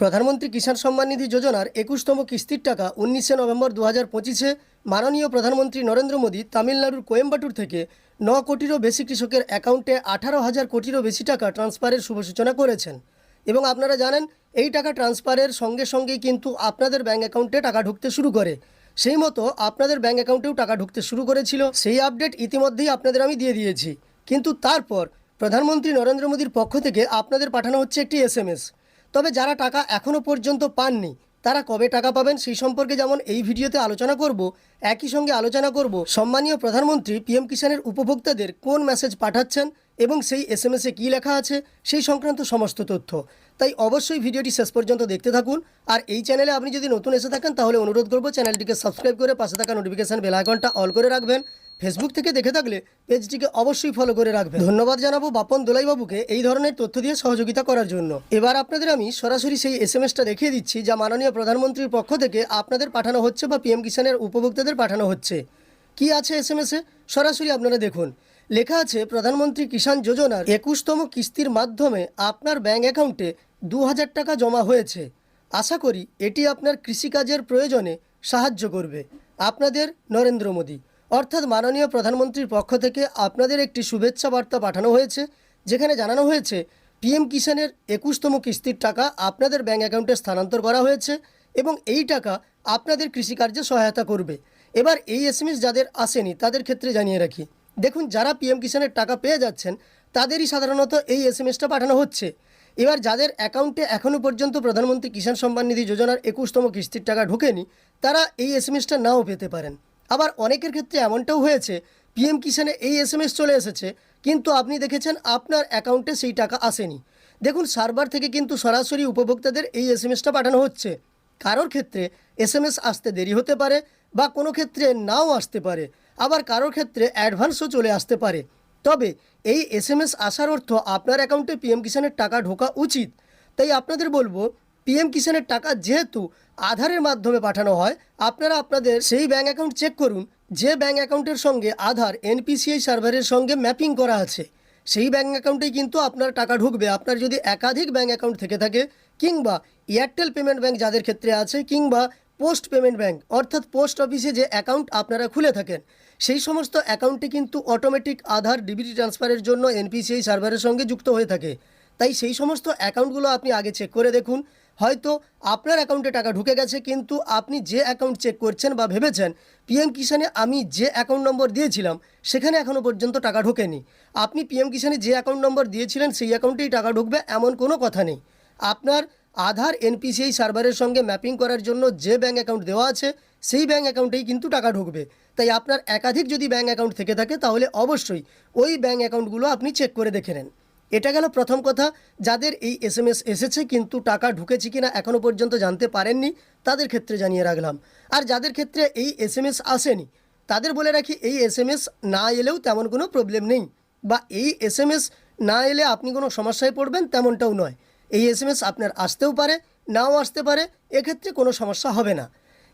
প্রধানমন্ত্রী কিষাণ সম্মান নিধি যোজনার একুশতম কিস্তির টাকা উনিশে নভেম্বর দু হাজার পঁচিশে মাননীয় প্রধানমন্ত্রী নরেন্দ্র মোদী তামিলনাড়ুর কোয়েম্বাটুর থেকে ন কোটিরও বেশি কৃষকের অ্যাকাউন্টে আঠারো হাজার কোটিরও বেশি টাকা ট্রান্সফারের শুভ সূচনা করেছেন। এবং আপনারা জানেন, এই টাকা ট্রান্সফারের সঙ্গে সঙ্গেই কিন্তু আপনাদের ব্যাঙ্ক অ্যাকাউন্টে টাকা ঢুকতে শুরু করে। সেই মতো আপনাদের ব্যাঙ্ক অ্যাকাউন্টেও টাকা ঢুকতে শুরু করেছিল। সেই আপডেট ইতিমধ্যেই আপনাদের আমি দিয়ে দিয়েছি। কিন্তু তারপর প্রধানমন্ত্রী নরেন্দ্র মোদীর পক্ষ থেকে আপনাদের পাঠানো হচ্ছে একটি এসএমএস। তবে যারা টাকা এখনও পর্যন্ত পাননি, তারা কবে টাকা পাবেন সেই সম্পর্কে যেমন এই ভিডিওতে আলোচনা করব, একই সঙ্গে আলোচনা করব সম্মানীয় প্রধানমন্ত্রী পিএম কিষানের উপভোক্তাদের কোন মেসেজ পাঠাচ্ছেন এবং সেই এস এম এসে কী লেখা আছে, সেই সংক্রান্ত সমস্ত তথ্য। তাই অবশ্যই ভিডিওটি শেষ পর্যন্ত দেখতে থাকুন। আর এই চ্যানেলে আপনি যদি নতুন এসে থাকেন, তাহলে অনুরোধ করব চ্যানেলটিকে সাবস্ক্রাইব করে পাশে থাকা নোটিফিকেশান বেল আইকনটা অল করে রাখবেন। ফেসবুক থেকে দেখে থাকলে পেজটিকে অবশ্যই ফলো করে রাখবেন। ধন্যবাদ জানাব বাপন দোলাইবাবুকে এই ধরনের তথ্য দিয়ে সহযোগিতা করার জন্য। এবার আপনাদের আমি সরাসরি সেই এস এম এসটা দেখিয়ে দিচ্ছি, যা মাননীয় প্রধানমন্ত্রীর পক্ষ থেকে আপনাদের পাঠানো হচ্ছে বা পিএম কিষানের উপভোক্তাদের পাঠানো হচ্ছে। কি আছে এস এম এসে সরাসরি আপনারা দেখুন। লেখা আছে, প্রধানমন্ত্রী কিষাণ যোজনার একুশতম কিস্তির মাধ্যমে আপনার ব্যাঙ্ক অ্যাকাউন্টে দু হাজার টাকা জমা হয়েছে। আশা করি এটি আপনার কৃষিকাজের প্রয়োজনে সাহায্য করবে। আপনাদের নরেন্দ্র মোদী। অর্থাৎ মাননীয় প্রধানমন্ত্রীর পক্ষ থেকে আপনাদের একটি শুভেচ্ছা বার্তা পাঠানো হয়েছে, যেখানে জানানো হয়েছে, পিএম কিষাণের একুশতম কিস্তির টাকা আপনাদের ব্যাঙ্ক অ্যাকাউন্টে স্থানান্তর করা হয়েছে এবং এই টাকা আপনাদের কৃষিকার্যে সহায়তা করবে। এবার এই এসএমএস যাদের আসেনি, তাদের ক্ষেত্রে জানিয়ে রাখি দেখুন, যারা পিএম কিষাণের টাকা পেয়ে যাচ্ছেন, তাদেরই সাধারণত এই এস এসএমএসটা পাঠানো হচ্ছে। এবার যাদের অ্যাকাউন্টে এখনও পর্যন্ত প্রধানমন্ত্রী কিষাণ সম্মান নিধি যোজনার একুশতম কিস্তির টাকা ঢোকেনি, তারা এই এস এসএমএসটা নাও পেতে পারেন। আবার অনেকের ক্ষেত্রে এমনটাও হয়েছে পিএম কিষাণে এই এস এসএমএস চলে এসেছে, কিন্তু আপনি দেখেছেন আপনার অ্যাকাউন্টে সেই টাকা আসেনি। দেখুন, সার্ভার থেকে কিন্তু সরাসরি উপভোক্তাদের এই এসএমএসটা পাঠানো হচ্ছে। কারোর ক্ষেত্রে এসএমএস আসতে দেরি হতে পারে বা কোনো ক্ষেত্রে নাও আসতে পারে। আবার কারোর ক্ষেত্রে অ্যাডভান্সও চলে আসতে পারে। তবে এই এসএমএস আসার অর্থ আপনার অ্যাকাউন্টে পিএম কিষাণের টাকা ঢোকা উচিত। তাই আপনাদের বলব, পিএম কিষাণের টাকা যেহেতু আধারের মাধ্যমে পাঠানো হয়, আপনারা আপনাদের সেই ব্যাঙ্ক অ্যাকাউন্ট চেক করুন। যে ব্যাঙ্ক অ্যাকাউন্টের সঙ্গে আধার এনপিসিআই সার্ভারের সঙ্গে ম্যাপিং করা আছে, সেই ব্যাঙ্ক অ্যাকাউন্টেই কিন্তু আপনার টাকা ঢুকবে। আপনার যদি একাধিক ব্যাঙ্ক অ্যাকাউন্ট থেকে থাকে, কিংবা এয়ারটেল পেমেন্ট ব্যাঙ্ক যাদের ক্ষেত্রে আছে, কিংবা পোস্ট পেমেন্ট ব্যাঙ্ক অর্থাৎ পোস্ট অফিসে যে অ্যাকাউন্ট আপনারা খুলে থাকেন, সেই সমস্ত অ্যাকাউন্টে কিন্তু অটোমেটিক আধার, ডিবিটি ট্রান্সফারের জন্য এনপিসিআই সার্ভারের সঙ্গে যুক্ত হয়ে থাকে। তাই সেই সমস্ত অ্যাকাউন্টগুলো আপনি আগে চেক করে দেখুন। হয়তো আপনার অ্যাকাউন্টে টাকা ঢুকে গেছে, কিন্তু আপনি যে অ্যাকাউন্ট চেক করছেন বা ভেবেছেন, পিএম কিষাণে আমি যে অ্যাকাউন্ট নম্বর দিয়েছিলাম, সেখানে এখনও পর্যন্ত টাকা ঢোকেনি। আপনি পিএম কিষানে যে অ্যাকাউন্ট নম্বর দিয়েছিলেন, সেই অ্যাকাউন্টেই টাকা ঢুকবে, এমন কোনো কথা নেই। আপনার আধার এনপিসিআই সার্ভারের সঙ্গে ম্যাপিং করার জন্য যে ব্যাঙ্ক অ্যাকাউন্ট দেওয়া আছে, সেই ব্যাঙ্ক অ্যাকাউন্টেই কিন্তু টাকা ঢুকবে। তাই আপনার একাধিক যদি ব্যাঙ্ক অ্যাকাউন্ট থেকে থাকে, তাহলে অবশ্যই ওই ব্যাঙ্ক অ্যাকাউন্টগুলো আপনি চেক করে দেখে নেন। এটা গেল প্রথম কথা। যাদের এই এস এসেছে কিন্তু টাকা ঢুকেছে কিনা এখনও পর্যন্ত জানতে পারেননি, তাদের ক্ষেত্রে জানিয়ে রাখলাম। আর যাদের ক্ষেত্রে এই এস এম আসেনি, তাদের বলে রাখি, এই এস এম না এলেও তেমন কোনো প্রবলেম নেই। বা এই এস এম এস না এলে আপনি কোনো সমস্যায় পড়বেন তেমনটাও নয়। এই এস এম এস আপনার আসতেও পারে, নাও আসতে পারে, এক্ষেত্রে কোনো সমস্যা হবে না।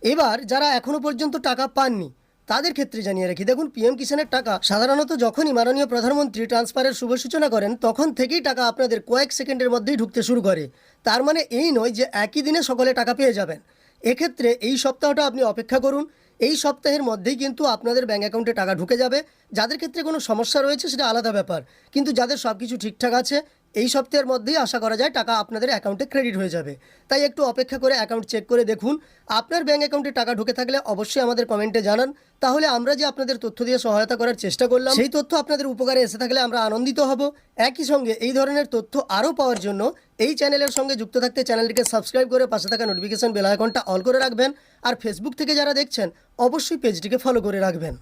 এবার যারা এখনও পর্যন্ত টাকা পাননি, তাদের ক্ষেত্রে জানিয়ে রাখি, দেখুন পিএম কিষাণের টাকা সাধারণত যখনই মাননীয় প্রধানমন্ত্রী ট্রান্সফারের শুভ সূচনা করেন, তখন থেকেই টাকা আপনাদের কয়েক সেকেন্ডের মধ্যেই ঢুকতে শুরু করে। তার মানে এই নয় যে একই দিনে সকলে টাকা পেয়ে যাবেন। এক্ষেত্রে এই সপ্তাহটা আপনি অপেক্ষা করুন, এই সপ্তাহের মধ্যেই কিন্তু আপনাদের ব্যাঙ্ক অ্যাকাউন্টে টাকা ঢুকে যাবে। যাদের ক্ষেত্রে কোনো সমস্যা রয়েছে, সেটা আলাদা ব্যাপার। কিন্তু যাদের সব কিছু ঠিকঠাক আছে এই সপ্তাহের মধ্যেই আশা করা যায় টাকা আপনাদের অ্যাকাউন্টে ক্রেডিট হয়ে যাবে। তাই একটু অপেক্ষা করে অ্যাকাউন্ট চেক করে দেখুন। আপনার ব্যাঙ্ক অ্যাকাউন্টে টাকা ঢুকে থাকলে অবশ্যই আমাদের কমেন্টে জানান। তাহলে আমরা যে আপনাদের তথ্য দিয়ে সহায়তা করার চেষ্টা করলাম, সেই তথ্য আপনাদের উপকারে এসে থাকলে আমরা আনন্দিত হব। একই সঙ্গে এই ধরনের তথ্য আরও পাওয়ার জন্য এই চ্যানেলের সঙ্গে যুক্ত থাকতে চ্যানেলটিকে সাবস্ক্রাইব করে পাশে থাকা নোটিফিকেশন বেল অল করে রাখবেন। আর ফেসবুক থেকে যারা দেখছেন, অবশ্যই পেজটিকে ফলো করে রাখবেন।